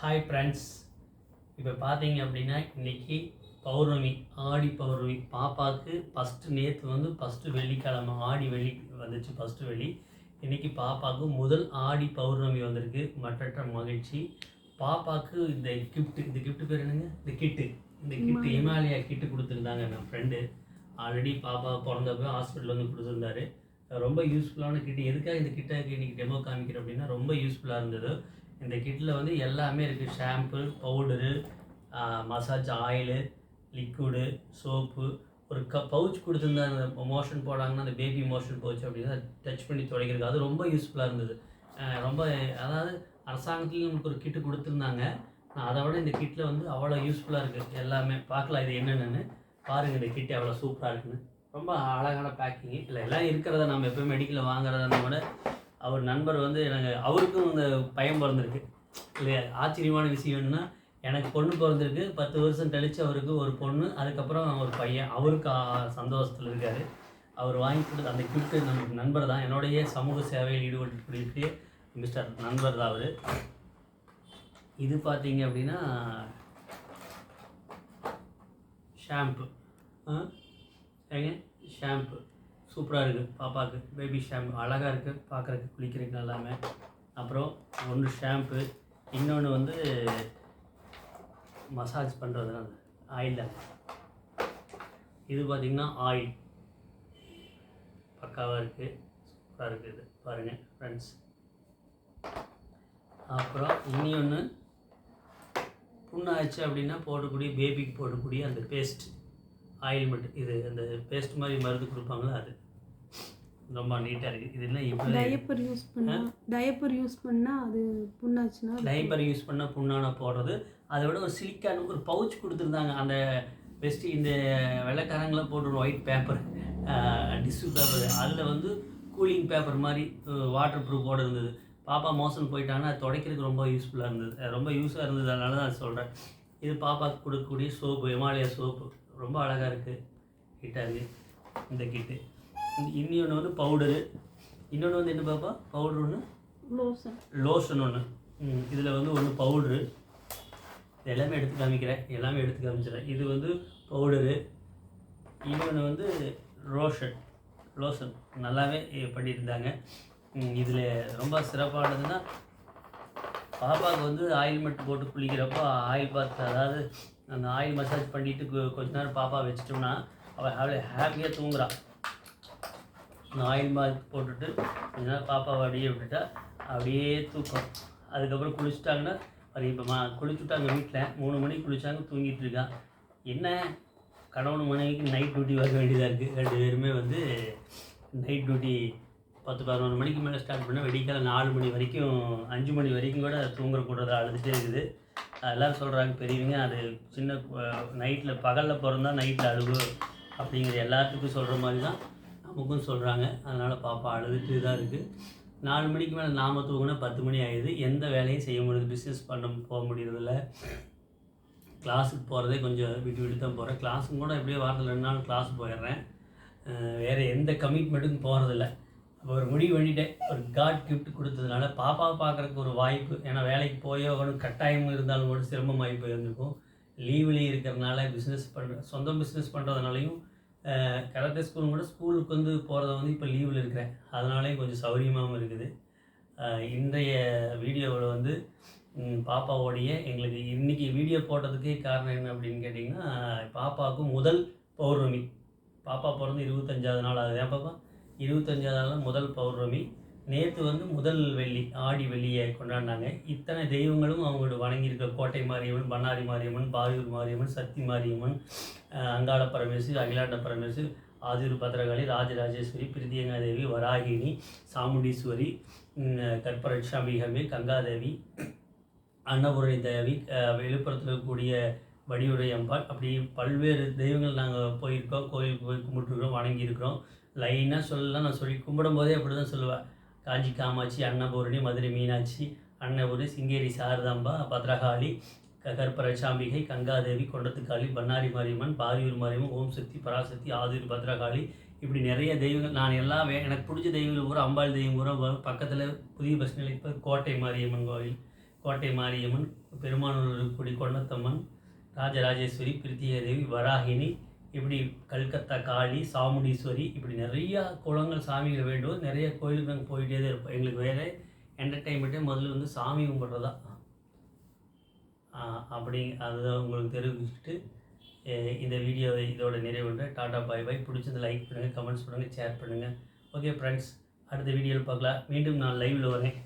Hi friends இப்போ பார்த்தீங்க அப்படின்னா இன்னைக்கு பௌர்ணமி ஆடி பௌர்ணமி. பாப்பாவுக்கு ஃபஸ்ட்டு நேற்று வந்து ஃபஸ்ட்டு வெள்ளிக்கிழமை ஆடி வெள்ளி வந்துச்சு ஃபஸ்ட்டு வெள்ளி. இன்னைக்கு பாப்பாவுக்கு முதல் ஆடி பௌர்ணமி வந்திருக்கு. மற்றற்ற மகிழ்ச்சி. பாப்பாவுக்கு இந்த கிஃப்ட் இந்த gift பேர் என்னங்க? இந்த கிட்டு இந்த கிட்டு இமாலயா. கிட்டு கொடுத்துருந்தாங்க என் ஃப்ரெண்டு ஆல்ரெடி பாப்பா பிறந்தப்ப ஹாஸ்பிட்டல் வந்து கொடுத்துருந்தாரு. ரொம்ப யூஸ்ஃபுல்லான கிட்டு எதுக்காக இந்த கிட்டை இன்னைக்கு டெமோ காமிக்கிறேன் அப்படின்னா ரொம்ப யூஸ்ஃபுல்லாக இருந்தது. இந்த கிட்டில் வந்து எல்லாமே இருக்குது shampoo powder massage oil liquid soap. ஒரு க பவுச் கொடுத்துருந்தா அந்த மோஷன் போடாங்கன்னா அந்த பேபி மோஷன் பவுச் அப்படின்னா டச் பண்ணி துடைக்கிறது அது ரொம்ப யூஸ்ஃபுல்லாக இருந்தது. ரொம்ப அதாவது அரசாங்கத்துலேயும் நமக்கு ஒரு கிட்டு கொடுத்துருந்தாங்க. அதை விட இந்த கிட்டில் வந்து அவ்வளோ யூஸ்ஃபுல்லாக இருக்குது எல்லாமே. பார்க்கலாம் இது என்னென்னு பாருங்கள் இந்த கிட்டு அவ்வளோ சூப்பராக இருக்குன்னு. ரொம்ப அழகான பேக்கிங்கு இல்லை எல்லாம் இருக்கிறத நம்ம எப்போயும் மெடிக்கலில் வாங்குறத விட அவர் நண்பர் வந்து எனக்கு அவருக்கும் இந்த பயம் பிறந்திருக்கு. இல்லையா? ஆச்சரியமான விஷயம் என்னன்னா எனக்கு பொண்ணு பிறந்திருக்கு. பத்து வருஷம் கழிச்சு அவருக்கு ஒரு பொண்ணு அதுக்கப்புறம் ஒரு பையன். அவருக்கு சந்தோஷத்தில் இருக்கார். அவர் வாங்கி கொடுத்த அந்த கிஃப்ட்டு நமக்கு நண்பர் தான். என்னுடைய சமூக சேவையில் ஈடுபட்டு மிஸ்டர் நண்பர் தான் அவர். இது பார்த்தீங்க அப்படின்னா ஷாம்பு ஏங்க? ஷாம்பு சூப்பராக இருக்குது பாப்பாவுக்கு பேபி ஷாம்பு அழகாக இருக்குது பார்க்குறதுக்கு குளிக்கிறதுக்கு எல்லாமே அப்புறம் ஒன்று ஷாம்பு இன்னொன்று வந்து மசாஜ் பண்ணுறதுனால ஆயிலில் இது பார்த்திங்கன்னா ஆயில் பக்காவாக இருக்குது சூப்பராக இருக்குது பாருங்கள் ஃப்ரெண்ட்ஸ் அப்புறம் இனி ஒன்று புண்ணாச்சு அப்படின்னா போடக்கூடிய பேபிக்கு போடக்கூடிய அந்த பேஸ்ட்டு ஆயில்மெண்ட் இது அந்த பேஸ்ட் மாதிரி மருந்து கொடுப்பாங்களா அது. ரொம்ப நீட்டாக இருக்குது இது என்ன இவ்வளோ டயப்பர் யூஸ் பண்ணா டயப்பர் யூஸ் பண்ணா அது புண்ணாச்சுன்னா அது டைப்பர் யூஸ் பண்ணால் புண்ணான போடுறது. அதை விட ஒரு சிலிக்கான் ஒரு பவுச் கொடுத்துருந்தாங்க. அந்த பெஸ்ட்டு இந்த வெள்ளைக்காரங்களாம் போட்டு ஒரு ஒயிட் பேப்பர் டிஷ்யூ பேப்பர் அதில் வந்து கூலிங் பேப்பர் மாதிரி வாட்டர் ப்ரூஃபோடு இருந்தது. பாப்பா மோசன் போயிட்டாங்கன்னா அது துடைக்கிறதுக்கு ரொம்ப யூஸ்ஃபுல்லாக இருந்தது. அது ரொம்ப யூஸாக இருந்தது. அதனால தான் சொல்கிறேன் இது பாப்பாவுக்கு கொடுக்கக்கூடிய சோப்பு ஹிமாலயா சோப்பு ரொம்ப அழகாக இருக்குது கிட்டாக இருக்குது இந்த கிட்டு இன்னொன்று வந்து பவுடரு இன்னொன்று வந்து என்ன பாப்பா? பவுடர் ஒன்று லோசன் லோஷன் ஒன்று இதில் வந்து ஒன்று பவுட்ரு எல்லாமே எடுத்து காமிக்கிறேன். எல்லாமே எடுத்து காமிச்சிடுறேன். இது வந்து பவுடரு இன்னொன்று வந்து ரோஷன் லோஷன் நல்லாவே பண்ணியிருந்தாங்க. இதில் ரொம்ப சிறப்பானதுன்னா பாப்பாவுக்கு வந்து ஆயில்மெண்ட் போட்டு குளிக்கிறப்போ ஆயில் பாத் அதாவது அந்த ஆயில் மசாஜ் பண்ணிவிட்டு கொஞ்ச நேரம் பாப்பா வச்சிட்டோம்னா அவள் அவளை ஹாப்பியாக தூங்குறான் இந்த ஆயில் மாஸ்க் போட்டுட்டு கொஞ்ச நேரம் பாப்பாவை அப்படியே விட்டுட்டா அப்படியே தூக்கம். அதுக்கப்புறம் குளிச்சுட்டாங்கன்னா அது இப்போ மா குளிச்சுட்டாங்க வீட்டில் மூணு மணிக்கு குளிச்சாங்க தூங்கிட்டு இருக்கான் என்ன? கணவன் மனைவிக்கு நைட் டியூட்டி வர வேண்டியதாக இருக்குது ரெண்டு பேருமே வந்து நைட் டியூட்டி பத்து பதினொன்று மணிக்கு மேலே ஸ்டார்ட் பண்ணால் வெடிக்கால நாலு மணி வரைக்கும் அஞ்சு மணி வரைக்கும் கூட தூங்குறக்கூடாது அழுதுகிட்டே இருக்குது. எல்லோரும் சொல்கிறாங்க பெரியவங்க அது சின்ன நைட்டில் பகலில் பிறந்தா நைட்டில் அழுகு அப்படிங்கிற எல்லாத்துக்கும் சொல்கிற மாதிரி தான் நமக்கும் சொல்கிறாங்க அதனால் பாப்பா அழுதுட்டு தான் இருக்குது நாலு மணிக்கு மேலே நாம தூங்கினா பத்து மணி ஆயிடுது. எந்த வேலையும் செய்ய முடியுது. பிஸ்னஸ் பண்ண போக முடியறதில்ல. கிளாஸுக்கு போகிறதே கொஞ்சம் விட்டு விட்டு தான் போகிறேன் கிளாஸும் கூட எப்படியோ வாரத்தில் ரெண்டு நாள் கிளாஸ் போயிடுறேன். வேறு எந்த கமிட்மெண்ட்டுக்கும் போகிறதில்ல ஒரு முடிவு பண்ணிட்டேன். ஒரு காட் கிஃப்ட் கொடுத்ததுனால பாப்பாவை பார்க்குறதுக்கு ஒரு வாய்ப்பு. ஏன்னா வேலைக்கு போயோ ஒன்றும் கட்டாயம் இருந்தாலும் கூட சிரமமாகி போயிருந்துருக்கும். லீவ்லேயும் இருக்கிறதுனால பிஸ்னஸ் பண்ணுற சொந்த பிஸ்னஸ் பண்ணுறதுனாலையும் கராத்தே ஸ்கூலும் கூட ஸ்கூலுக்கு வந்து போகிறத வந்து இப்போ லீவில் இருக்கிறேன். அதனாலேயும் கொஞ்சம் சௌகரியமாகவும் இருக்குது. இன்றைய வீடியோவில் வந்து பாப்பாவோடைய எங்களுக்கு இன்றைக்கி வீடியோ போட்டதுக்கே காரணம் என்ன அப்படின்னு கேட்டிங்கன்னா பாப்பாவுக்கு முதல் பௌர்ணமி. பாப்பா பிறந்து இருபத்தஞ்சாவது நாள் ஆகுது. ஏன் பாப்பா? இருபத்தஞ்சாவது நாள் முதல் பௌர்ணமி. நேற்று வந்து முதல் வெள்ளி ஆடி வெள்ளியை கொண்டாடினாங்க. இத்தனை தெய்வங்களும் அவங்களோட வணங்கியிருக்க கோட்டை மாரியம்மன் பண்ணாரி மாரியம்மன் பாரியூர் மாரியம்மன் சக்தி மாரியம்மன் அங்காள பரமேசு அகிலாண்ட பரமேசு ஆதிர் பத்ரகாளி ராஜராஜேஸ்வரி பிரித்தியங்காதேவி வராகினி சாமுண்டீஸ்வரி கற்பரட்சாமிகமே கங்காதேவி அன்னபூரணி தேவி விழுப்புரத்தில் இருக்கக்கூடிய வடிவுடைய அம்பாள் அப்படி பல்வேறு தெய்வங்கள் நாங்கள் போயிருக்கோம் கோயில் போய் கும்பிட்டுருக்கோம் வணங்கியிருக்கிறோம். லைனாக சொல்லலாம் நான் சொல்லி கும்பிடும் போதே அப்படி தான் சொல்லுவேன் காஞ்சி காமாட்சி அன்னபூரணி மதுரை மீனாட்சி அன்னபூரி சிங்கேரி சாரதாம்பா பத்ரகாளி க- கங்காதேவி கொண்டத்துக்காளி பண்ணாரி மாரியம்மன் பாரியூர் மாரியம்மன் ஓம் சக்தி பராசக்தி ஆதூர் பத்ரகாளி. இப்படி நிறைய தெய்வங்கள் நான் எல்லாம் வே- எனக்கு பிடிச்ச தெய்வங்கள் பூரா அம்பாள் தெய்வம் பூரா பக்கத்தில் புதிய பஸ் நிலையத்தில் கோட்டை மாரியம்மன் கோவில் கோட்டை மாரியம்மன் பெருமானூர் குடி கொண்டத்தம்மன் ராஜராஜேஸ்வரி பிரித்தியாதேவி வராகினி இப்படி கல்கத்தா காளி சாமுண்டீஸ்வரி இப்படி நிறையா குளங்கள் சாமிகள் வேண்டும் நிறைய கோயிலுக்கு நாங்கள் போயிட்டே தான் இருப்போம் எங்களுக்கு வேறு என்டர்டெயின்மெண்ட்டே முதல்ல வந்து சாமி கும்பிட்றது. தான் அப்படி அதுதான் உங்களுக்கு தெரிவிச்சுட்டு இந்த வீடியோவை இதோட நிறைவுன்ற டாடா பாய் பாய். பிடிச்சது லைக் பண்ணுங்கள் கமெண்ட்ஸ் பண்ணுங்கள் ஷேர் பண்ணுங்கள் ஓகே ஃப்ரெண்ட்ஸ் அடுத்த வீடியோவில் பார்க்கலாம். மீண்டும் நான் லைவில் வரேன்.